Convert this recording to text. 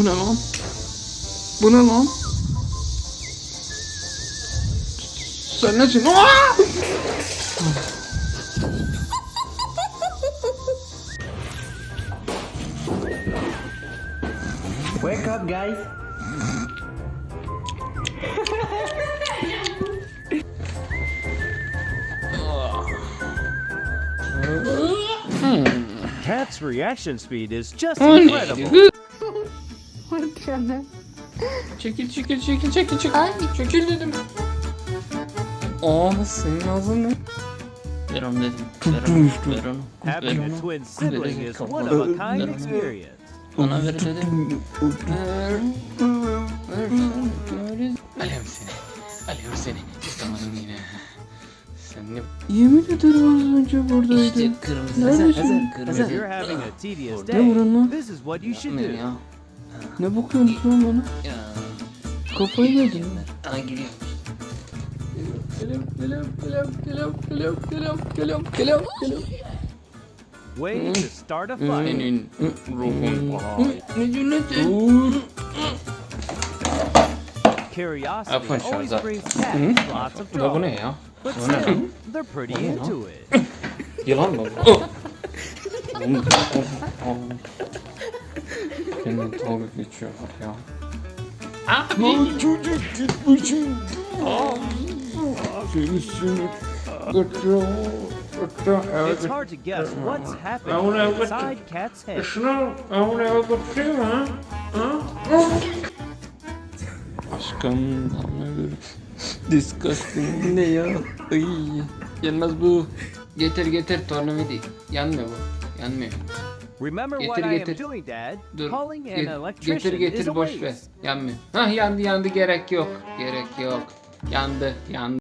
Bu ne lan? Bu ne lan? Sen nesin? Aa! Wake up, guys. Hmm. Cat's reaction speed is just oh, O Vurdu trene. Çekil çekil çekil çekil çekil. Ay. Çekil dedim. Aa senin ağzın ne? Ver onu dedim. Ver onu. Ver onu. Ver onu. Ver onu. Ver onu. Bana ver dedim. Ver. onu. Ver. onu. Ver onu. Ver Alem seni. Alem seni. Tutamadım yine. Sen ne... Yemin ederim az önce buradaydın. İşte kırmızı. Neredesin? Kırmızı. Burada buranın. Yapmayın ya. Ne bakıyorsun lan bana? Ya. Kafayı yedin. Ana giriyor. Geliyorum, geliyorum, geliyorum, geliyorum, geliyorum, geliyorum, geliyorum, geliyorum, geliyorum. Way to start a fight. Ruhun cünneti? Dur. Curiosity always brings cats lots of bu ne ya? But Bu ne? still, they're pretty into it. Yılan mı bu? Kendine dalga geçiyorlar ya. Lan çocuk gitmişim. Seni seni. Götür. Götür. It's hard to guess what's happening inside Cat's head. Şunu onu eve götüreyim ha? Ha? Aşkım. Disgusting ne ya? Ay, yenmez bu. Getir getir tornavidi. Yanmıyor bu. Yanmıyor. Remember what Getir, I am getir. doing, Dad? Dur. Calling an electrician getir getir boş ver. Yanmıyor. Hah yandı yandı gerek yok. Gerek yok. Yandı yandı.